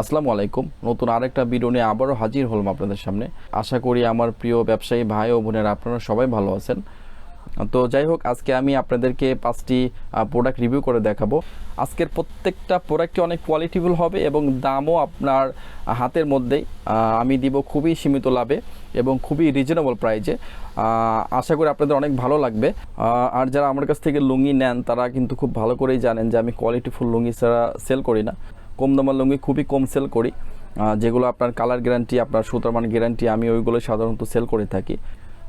আসসালামু আলাইকুম। নতুন আরেকটা ভিডিও নিয়ে আবারও হাজির হলাম আপনাদের সামনে। আশা করি আমার প্রিয় ব্যবসায়ী ভাই ও বোনেরা আপনারা সবাই ভালো আছেন। তো যাই হোক, আজকে আমি আপনাদেরকে পাঁচটি প্রোডাক্ট রিভিউ করে দেখাবো। আজকের প্রত্যেকটা প্রোডাক্টই অনেক কোয়ালিটিফুল হবে এবং দামও আপনার হাতের মধ্যেই। আমি দিব খুবই সীমিত লাভে এবং খুবই রিজনেবল প্রাইজে আশা করি আপনাদের অনেক ভালো লাগবে। আর যারা আমার কাছ থেকে লুঙ্গি নেন, তারা কিন্তু খুব ভালো করেই জানেন যে আমি কোয়ালিটিফুল লুঙ্গি ছাড়া সেল করি না। কম দামের লুঙ্গি খুবই কম সেল করি। যেগুলো আপনার কালার গ্যারান্টি আপনার সুতার মান গ্যারান্টি আমি ওইগুলো সাধারণত সেল করে থাকি।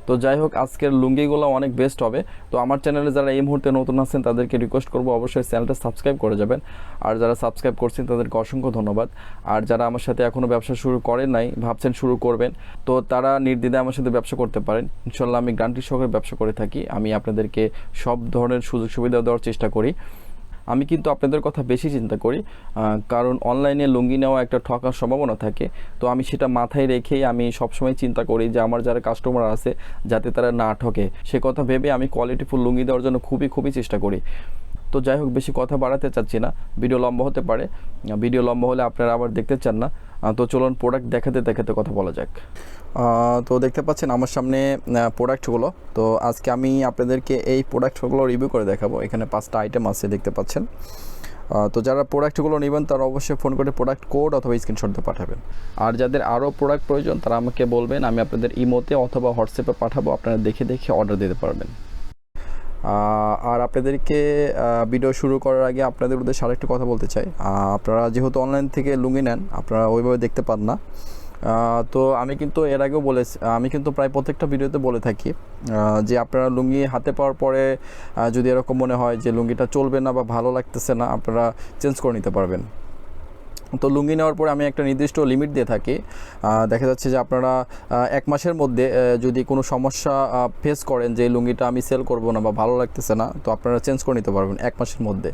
তো যাই হোক, আজকের লুঙ্গিগুলো অনেক বেস্ট হবে। তো আমার চ্যানেলে যারা এই মুহূর্তে নতুন আছেন, তাদেরকে রিকোয়েস্ট করব, অবশ্যই চ্যানেলটা সাবস্ক্রাইব করে যাবেন। আর যারা সাবস্ক্রাইব করছেন, তাদেরকে অসংখ্য ধন্যবাদ। আর যারা আমার সাথে এখনও ব্যবসা শুরু করেন নাই, ভাবছেন শুরু করবেন, তো তারা নির্দ্বিধায় আমার সাথে ব্যবসা করতে পারেন। ইনশাল্লাহ আমি গ্রান্টি সহকারে ব্যবসা করে থাকি। আমি আপনাদেরকে সব ধরনের সুযোগ সুবিধা দেওয়ার চেষ্টা করি। আমি কিন্তু আপনাদের কথা বেশি চিন্তা করি কারণ অনলাইনে লুঙ্গি নেওয়া একটা ঠকার সম্ভাবনা থাকে। তো আমি সেটা মাথায় রেখেই আমি সবসময় চিন্তা করি যে আমার যারা কাস্টমার আছে, যাতে তারা না ঠকে। সে কথা ভেবে আমি কোয়ালিটিফুল লুঙ্গি দেওয়ার জন্য খুবই খুবই চেষ্টা করি। তো যাই হোক, বেশি কথা বাড়াতে চাচ্ছি না। ভিডিও লম্বা হতে পারে। ভিডিও লম্বা হলে আপনারা আবার দেখতে চান না। তো চলুন প্রোডাক্ট দেখাতে দেখাতে কথা বলা যাক। তো দেখতে পাচ্ছেন আমার সামনে প্রোডাক্টগুলো তো আজকে আমি আপনাদেরকে এই প্রোডাক্টগুলো রিভিউ করে দেখাবো। এখানে পাঁচটা আইটেম আছে দেখতে পাচ্ছেন। তো যারা প্রোডাক্টগুলো নেবেন, তারা অবশ্যই ফোন করে প্রোডাক্ট কোড অথবা স্ক্রিনশট দিয়ে পাঠাবেন। আর যাদের আরও প্রোডাক্ট প্রয়োজন, তারা আমাকে বলবেন, আমি আপনাদের ইমোতে অথবা হোয়াটসঅ্যাপে পাঠাবো। আপনারা দেখে দেখে অর্ডার দিতে পারবেন। আর আপনাদেরকে ভিডিও শুরু করার আগে আপনাদের উদ্দেশ্যে আরেকটা কথা বলতে চাই। আপনারা যেহেতু অনলাইন থেকে লুঙ্গি নেন, আপনারা ওইভাবে দেখতে পান না। তো আমি কিন্তু এর আগেও বলে আমি কিন্তু প্রায় প্রত্যেকটা ভিডিওতে বলে থাকি যে আপনারা লুঙ্গি হাতে পাওয়ার পরে যদি এরকম মনে হয় যে লুঙ্গিটা চলবে না বা ভালো লাগতেছে না, আপনারা চেঞ্জ করে নিতে পারবেন। তো লুঙ্গি নেওয়ার পরে আমি একটা নির্দিষ্ট লিমিট দিয়ে থাকি। দেখা যাচ্ছে যে আপনারা এক মাসের মধ্যে যদি কোনো সমস্যা ফেস করেন যে লুঙ্গিটা আমি সেল করব না বা ভালো লাগতেছে না, তো আপনারা চেঞ্জ করে নিতে পারবেন এক মাসের মধ্যে।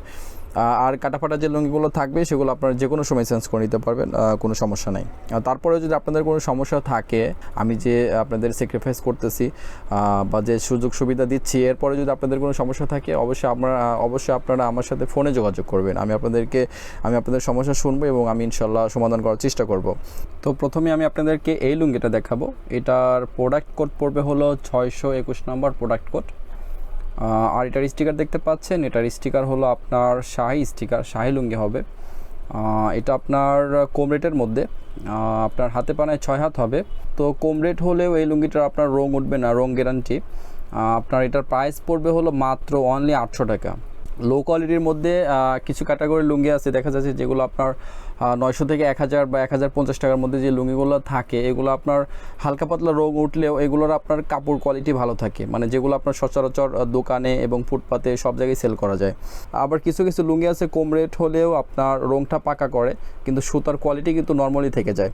আর কাটাফাটা যে লুঙ্গিগুলো থাকবে, সেগুলো আপনারা যে কোনো সময় চেঞ্জ করে নিতে পারবেন কোনো সমস্যা নেই। তারপরে যদি আপনাদের কোনো সমস্যা থাকে, আমি যে আপনাদের স্যাক্রিফাইস করতেছি বা যে সুযোগ সুবিধা দিচ্ছি, এরপরে যদি আপনাদের কোনো সমস্যা থাকে, অবশ্যই আপনারা অবশ্যই আপনারা আমার সাথে ফোনে যোগাযোগ করবেন। আমি আপনাদেরকে, আমি আপনাদের সমস্যা শুনব এবং আমি ইনশাল্লাহ সমাধান করার চেষ্টা করব। তো প্রথমে আমি আপনাদেরকে এই লুঙ্গিটা দেখাবো। এটার প্রোডাক্ট কোড পড়বে হলো ছয়শো একুশ নম্বর প্রোডাক্ট কোড আর এটার স্টিকার দেখতে পাচ্ছেন, এটার স্টিকার হলো আপনার শাহি স্টিকার শাহি লুঙ্গি হবে। এটা আপনার কম রেটের মধ্যে আপনার হাতে পানায় ছয় হাত হবে। তো কম রেট হলেও এই লুঙ্গিটার আপনার রং উঠবে না, রং গ্যারান্টি আপনার এটার প্রাইস পড়বে হলো মাত্র অনলি আটশো টাকা। লো কোয়ালিটির মধ্যে কিছু ক্যাটাগরির লুঙ্গি আছে, দেখা যাচ্ছে যেগুলো আপনার নয়শো থেকে এক হাজার বা এক হাজার পঞ্চাশ টাকার মধ্যে যে লুঙ্গিগুলো থাকে, এগুলো আপনার হালকা পাতলা রোগ উঠলেও এগুলোর আপনার কাপড় কোয়ালিটি ভালো থাকে। মানে যেগুলো আপনার সচরাচর দোকানে এবং ফুটপাতে সব জায়গায় সেল করা যায়। আবার কিছু কিছু লুঙ্গি আছে, কম রেট হলেও আপনার রংটা পাকা করে, কিন্তু সুতার কোয়ালিটি কিন্তু নর্মালি থেকে যায়।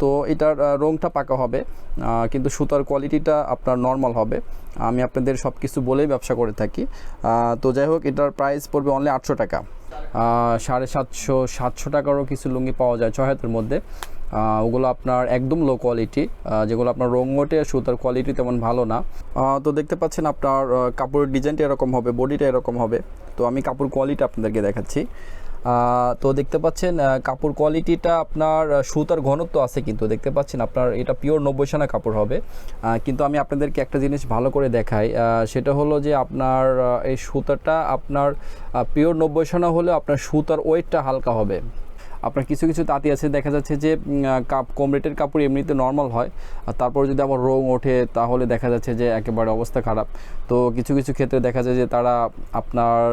তো এটার রংটা পাকা হবে কিন্তু সুতার কোয়ালিটিটা আপনার নর্মাল হবে। আমি আপনাদের সব কিছু বলেই ব্যবসা করে থাকি। তো যাই হোক, এটার প্রাইস পড়বে অনলি আটশো টাকা। সাড়ে সাতশো সাতশো টাকারও কিছু লুঙ্গি পাওয়া যায় ছয় মধ্যে। ওগুলো আপনার একদম লো কোয়ালিটি যেগুলো আপনার রং ওঠে সুতার কোয়ালিটি তেমন ভালো না। তো দেখতে পাচ্ছেন আপনার কাপড়ের ডিজাইনটা এরকম হবে বডিটা এরকম হবে। তো আমি কাপড় কোয়ালিটি আপনাদেরকে দেখাচ্ছি। তো দেখতে পাচ্ছেন কাপড় কোয়ালিটিটা আপনার সুতার ঘনত্ব আছে কিন্তু। দেখতে পাচ্ছেন আপনার, এটা পিওর নব্বই সানা কাপড় হবে। কিন্তু আমি আপনাদেরকে একটা জিনিস ভালো করে দেখাই। সেটা হলো যে আপনার এই সুতাটা আপনার পিওর নব্বই সানা হলে আপনার সুতার ওয়েটটা হালকা হবে। আপনার কিছু কিছু তাঁতি আছে, দেখা যাচ্ছে যে কাপ, কম রেটের কাপড় এমনিতে নর্মাল হয়। আর তারপর যদি আবার রং ওঠে, তাহলে দেখা যাচ্ছে যে একেবারে অবস্থা খারাপ। তো কিছু কিছু ক্ষেত্রে দেখা যায় যে তারা আপনার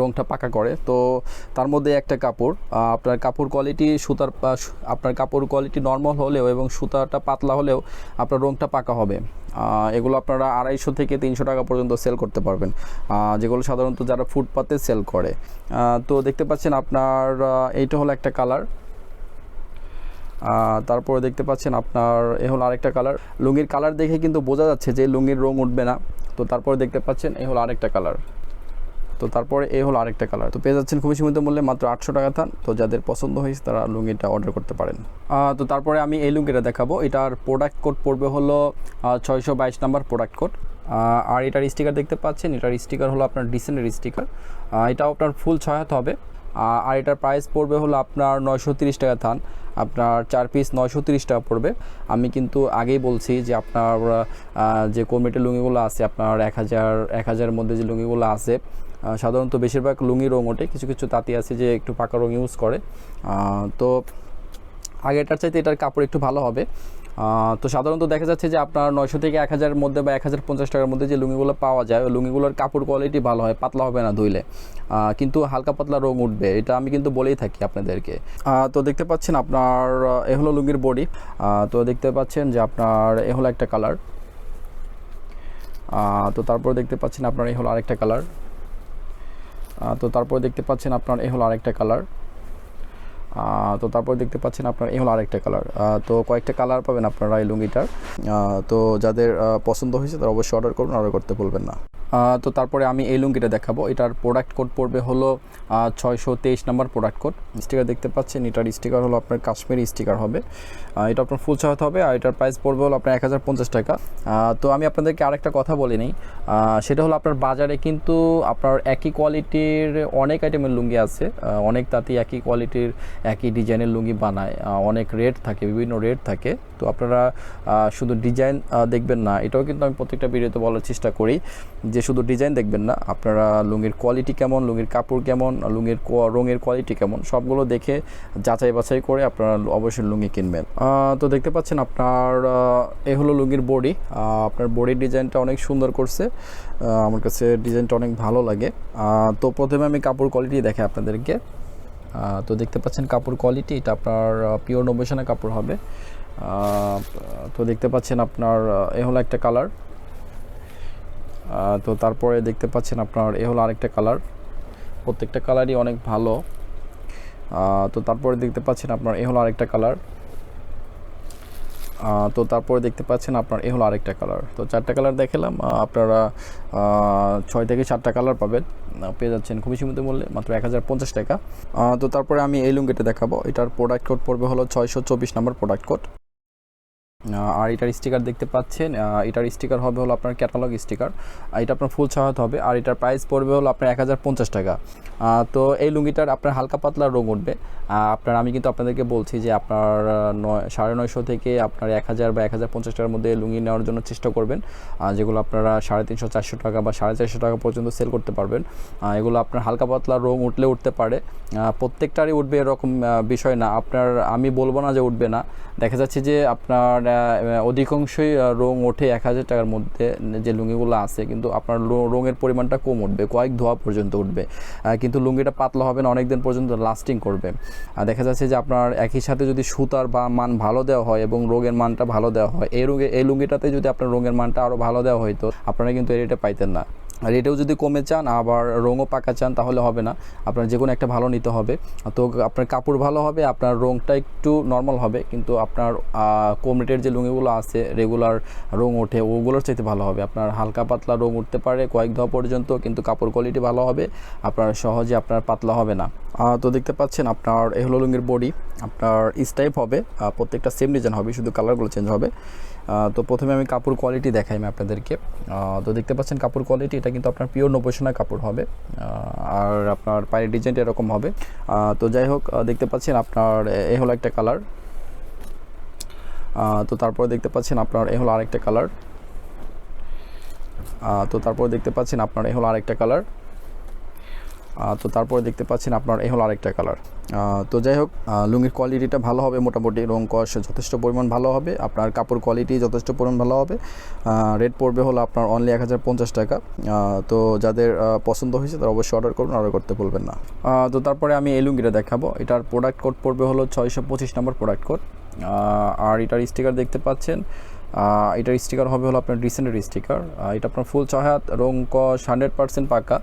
রংটা পাকা করে। তো তার মধ্যে একটা কাপড়। আপনার কাপড় কোয়ালিটি সুতার আপনার কাপড় কোয়ালিটি নর্মাল হলেও এবং সুতাটা পাতলা হলেও আপনার রংটা পাকা হবে। এগুলো আপনারা আড়াইশো থেকে তিনশো টাকা পর্যন্ত সেল করতে পারবেন। যেগুলো সাধারণত যারা ফুটপাতে সেল করে। তো দেখতে পাচ্ছেন আপনার এইটা হলো একটা কালার তারপরে দেখতে পাচ্ছেন আপনার, এ হলো আরেকটা কালার লুঙ্গির কালার দেখে কিন্তু বোঝা যাচ্ছে যে লুঙ্গির রং উঠবে না। তো তারপরে দেখতে পাচ্ছেন এ হলো আরেকটা কালার তো তারপরে এই হলো আরেকটা কালার। তো পেয়ে যাচ্ছেন খুবই সীমিত মূল্যে মাত্র আটশো টাকা থান তো যাদের পছন্দ হয়েছে তারা লুঙ্গিটা অর্ডার করতে পারেন। তো তারপরে আমি এই লুঙ্গিটা দেখাবো। এটার প্রোডাক্ট কোড পড়বে হলো ছয়শো বাইশ নাম্বার প্রোডাক্ট কোড আর এটার স্টিকার দেখতে পাচ্ছেন। এটার স্টিকার হলো আপনার ডিসেন্টের স্টিকার এটাও আপনার ফুল ছয় হবে। আর এটার প্রাইস পড়বে হলো আপনার নয়শো টাকা থান আপনার চার পিস নয়শো টাকা পড়বে। আমি কিন্তু আগেই বলছি যে আপনার যে কমিটির লুঙ্গিগুলো আছে, আপনার এক হাজার, এক হাজারের মধ্যে যে লুঙ্গিগুলো আছে সাধারণত বেশিরভাগ লুঙ্গি রং ওঠে কিছু কিছু তাঁতি আছে যে একটু পাকা রং ইউজ করে। তো আগেরটার চাইতে এটার কাপড় একটু ভালো হবে। তো সাধারণত দেখা যাচ্ছে যে আপনার নয়শো থেকে এক হাজারের মধ্যে বা এক হাজার পঞ্চাশ টাকার মধ্যে যে লুঙ্গিগুলো পাওয়া যায়, ওই লুঙ্গিগুলোর কাপড় কোয়ালিটি ভালো হয়, পাতলা হবে না ধুইলে। কিন্তু হালকা পাতলা রং উঠবে, এটা আমি কিন্তু বলেই থাকি আপনাদেরকে। তো দেখতে পাচ্ছেন আপনার এ হলো লুঙ্গির বডি তো দেখতে পাচ্ছেন যে আপনার এ হলো একটা কালার তো তারপর দেখতে পাচ্ছেন আপনার এই হলো আরেকটা কালার তো তারপরে দেখতে পাচ্ছেন আপনার এ হলো আরেকটা কালার। তো তারপর দেখতে পাচ্ছেন আপনার এ হলো আরেকটা কালার। তো কয়েকটা কালার পাবেন আপনারা এই লুঙ্গিটার। তো যাদের পছন্দ হয়েছে তারা অবশ্যই অর্ডার করুন, অর্ডার করতে বলবেন না। তো তারপরে আমি এই লুঙ্গিটা দেখাবো। এটার প্রোডাক্ট কোড পড়বে হলো ছয়শো তেইশ নাম্বার প্রোডাক্ট কোড স্টিকার দেখতে পাচ্ছেন, এটার স্টিকার হলো আপনার কাশ্মীরি স্টিকার হবে। এটা আপনার ফুল চাহাতে হবে আর এটার প্রাইস পড়বে হলো আপনার এক হাজার পঞ্চাশ টাকা। তো আমি আপনাদেরকে আরেকটা কথা বলি নিই। সেটা হলো আপনার বাজারে কিন্তু আপনার একই কোয়ালিটির অনেক আইটেমের লুঙ্গি আছে। অনেক তাঁতি একই কোয়ালিটির একই ডিজাইনের লুঙ্গি বানায়। অনেক রেট থাকে, বিভিন্ন রেট থাকে। তো আপনারা শুধু ডিজাইন দেখবেন না। এটাও কিন্তু আমি প্রত্যেকটা ভিডিওতে বলার চেষ্টা করি যে শুধু ডিজাইন দেখবেন না, আপনারা লুঙ্গির কোয়ালিটি কেমন, লুঙ্গির কাপড় কেমন, লুঙ্গির রঙের কোয়ালিটি কেমন, সবগুলো দেখে যাচাই বাছাই করে আপনারা অবশ্যই লুঙ্গি কিনবেন। তো দেখতে পাচ্ছেন আপনার এ হলো লুঙ্গির বডি। আপনার বডির ডিজাইনটা অনেক সুন্দর করছে। আমার কাছে ডিজাইনটা অনেক ভালো লাগে। তো প্রথমে আমি কাপড় কোয়ালিটি দেখাই আপনাদেরকে। তো দেখতে পাচ্ছেন কাপড় কোয়ালিটি এটা আপনার পিওর নব্বইশানা কাপড় হবে। তো দেখতে পাচ্ছেন আপনার এ হলো একটা কালার তো তারপরে দেখতে পাচ্ছেন আপনার এ হলো আরেকটা কালার প্রত্যেকটা কালারই অনেক ভালো। তো তারপরে দেখতে পাচ্ছেন আপনার এ হলো আরেকটা কালার তো তারপরে দেখতে পাচ্ছেন আপনার এ হলো আরেকটা কালার তো চারটা কালার দেখালাম আপনারা ছয় থেকে সাতটা কালার পাবেন। পেয়ে যাচ্ছেন খুবই সীমিত মূল্যে, মাত্র এক হাজার পঞ্চাশ টাকা। তো তারপরে আমি এই লুঙ্গিটা দেখাবো। এটার প্রোডাক্ট কোড পড়বে হলো ছয়শো চব্বিশ নম্বর প্রোডাক্ট কোড আর এটার স্টিকার দেখতে পাচ্ছেন এটার স্টিকার হবে হলো আপনার ক্যাটালগ স্টিকার এটা আপনার ফুল ছাড়াতে হবে, আর এটার প্রাইস পড়বে হলো আপনার এক হাজার পঞ্চাশ টাকা। তো এই লুঙ্গিটার আপনার হালকা পাতলা রং উঠবে। আপনার আমি কিন্তু আপনাদেরকে বলছি যে আপনার নয়, সাড়ে নয়শো থেকে আপনার এক হাজার বা এক হাজার পঞ্চাশ টাকার মধ্যে লুঙ্গি নেওয়ার জন্য চেষ্টা করবেন। যেগুলো আপনারা সাড়ে তিনশো, চারশো টাকা বা সাড়ে চারশো টাকা পর্যন্ত সেল করতে পারবেন। এগুলো আপনার হালকা পাতলা রং উঠলে উঠতে পারে। প্রত্যেকটারই উঠবে এরকম বিষয় না। আপনার, আমি বলব না যে উঠবে না। দেখা যাচ্ছে যে আপনার অধিকাংশই রং ওঠে এক হাজার টাকার মধ্যে, যে লুঙ্গিগুলো আছে, কিন্তু আপনার রঙের পরিমাণটা কম উঠবে, কয়েক ধোয়া পর্যন্ত উঠবে। কিন্তু লুঙ্গিটা পাতলা হবে না অনেক দিন পর্যন্ত লাস্টিং করবে। আর দেখা যাচ্ছে যে আপনার একই সাথে যদি সুতার বা মান ভালো দেওয়া হয় এবং রোগের মানটা ভালো দেওয়া হয়, এই রোগে এই লুঙ্গিটাতে যদি আপনার রঙের মানটা আরও ভালো দেওয়া হয়তো আপনারা কিন্তু এই রেটে পাইতেন না। আর এটাও যদি কমে চান, আবার রঙও পাকা চান, তাহলে হবে না। আপনার যে কোনো একটা ভালো নিতে হবে। তো আপনার কাপড় ভালো হবে, আপনার রঙটা একটু নর্মাল হবে, কিন্তু আপনার কম রেটের যে লুঙ্গিগুলো আছে রেগুলার রং ওঠে, ওগুলোর চাইতে ভালো হবে। আপনার হালকা পাতলা রং উঠতে পারে কয়েক ধোয়া পর্যন্ত, কিন্তু কাপড় কোয়ালিটি ভালো হবে। আপনার সহজে আপনার পাতলা হবে না। তো দেখতে পাচ্ছেন আপনার এই হলো লুঙ্গির বডি। আপনার স্টাইপ হবে প্রত্যেকটা সেম ডিজাইন হবে, শুধু কালারগুলো চেঞ্জ হবে। তো প্রথমে আমি কাপড় কোয়ালিটি দেখাই আমি আপনাদেরকে। তো দেখতে পাচ্ছেন কাপড় কোয়ালিটি এটা কিন্তু আপনার পিওর নব্বইশোনা কাপড় হবে। আর আপনার পায়ের ডিজাইনটা এরকম হবে। তো যাই হোক দেখতে পাচ্ছেন আপনার এ হলো একটা কালার তো তারপরে দেখতে পাচ্ছেন আপনার এ হলো আরেকটা কালার তো তারপরে দেখতে পাচ্ছেন আপনার এ হলো আরেকটা কালার তো তারপরে দেখতে পাচ্ছেন আপনার এই হলো আরেকটা কালার তো যাই হোক লুঙ্গির কোয়ালিটিটা ভালো হবে মোটামুটি, রং কষ যথেষ্ট পরিমাণ ভালো হবে, আপনার কাপড় কোয়ালিটি যথেষ্ট পরিমাণ ভালো হবে। রেট পড়বে হলো আপনার অনলি এক হাজার পঞ্চাশ টাকা। তো যাদের পছন্দ হয়েছে তারা অবশ্যই অর্ডার করুন অর্ডার করতে ভুলবেন না। তো তারপরে আমি এই লুঙ্গিটা দেখাবো। এটার প্রোডাক্ট কোড পড়বে হলো ছয়শো পঁচিশ নম্বর প্রোডাক্ট কোড আর এটার স্টিকার দেখতে পাচ্ছেন। এটার স্টিকার হবে হলো আপনার রিসেন্টের স্টিকার এটা আপনার ফুল ছয় হাত রং কষ হান্ড্রেড পার্সেন্ট পাকা।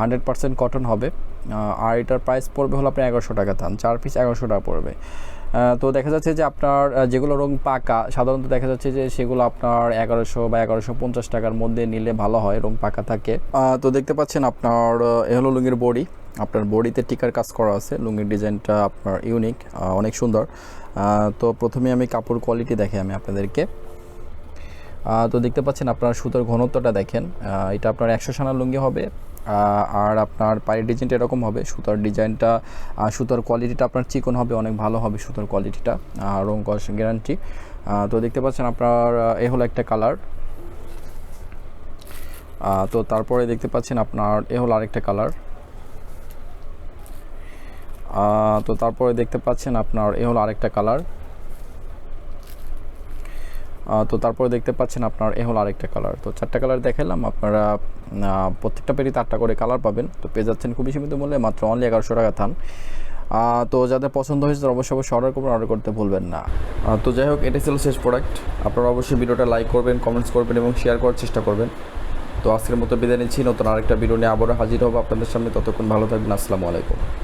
হান্ড্রেড পার্সেন্ট কটন হবে। আর এটার প্রাইস পড়বে হলো আপনার এগারোশো টাকা দাম, চার পিস এগারোশো টাকা পড়বে। তো দেখা যাচ্ছে যে আপনার যেগুলো রং পাকা, সাধারণত দেখা যাচ্ছে যে সেগুলো আপনার এগারোশো বা এগারোশো পঞ্চাশ টাকার মধ্যে নিলে ভালো হয়, রং পাকা থাকে। তো দেখতে পাচ্ছেন আপনার এ হলো লুঙ্গির বডি। আপনার বডিতে টিকার কাজ করা আছে, লুঙ্গির ডিজাইনটা আপনার ইউনিক অনেক সুন্দর। তো প্রথমে আমি কাপড় কোয়ালিটি দেখাই আমি আপনাদেরকে। তো দেখতে পাচ্ছেন আপনার সুতোর ঘনত্বটা দেখেন। এটা আপনার একশো সানা লুঙ্গি হবে আর আপনার পায়ের ডিজাইনটা এরকম হবে, সুতার ডিজাইনটা সুতার কোয়ালিটিটা আপনার চিকন হবে, অনেক ভালো হবে সুতার কোয়ালিটিটা রং কস গ্যারান্টি তো দেখতে পাচ্ছেন আপনার এ হলো একটা কালার তো তারপরে দেখতে পাচ্ছেন আপনার, এ হলো আরেকটা কালার তো তারপরে দেখতে পাচ্ছেন আপনার, এ হলো আরেকটা কালার তো তারপরে দেখতে পাচ্ছেন আপনার এ হলো আরেকটা কালার তো চারটা কালার দেখালাম, আপনারা প্রত্যেকটা পেটি আটটা করে কালার পাবেন। তো পেয়ে যাচ্ছেন খুবই সীমিত মূল্যে, মাত্র অনলি এগারোশো টাকা থান। তো যাদের পছন্দ হয়েছে তারা অবশ্যই অবশ্যই অর্ডার করবেন অর্ডার করতে ভুলবেন না। তো যাই হোক, এটাই ছিল শেষ প্রোডাক্ট আপনারা অবশ্যই ভিডিওটা লাইক করবেন কমেন্টস করবেন এবং শেয়ার করার চেষ্টা করবেন। তো আজকের মতো বিদায় নিচ্ছি, নতুন আরেকটা ভিডিও নিয়ে আবারও হাজির হব আপনাদের সামনে। ততক্ষণ ভালো থাকবেন, আসসালামু আলাইকুম।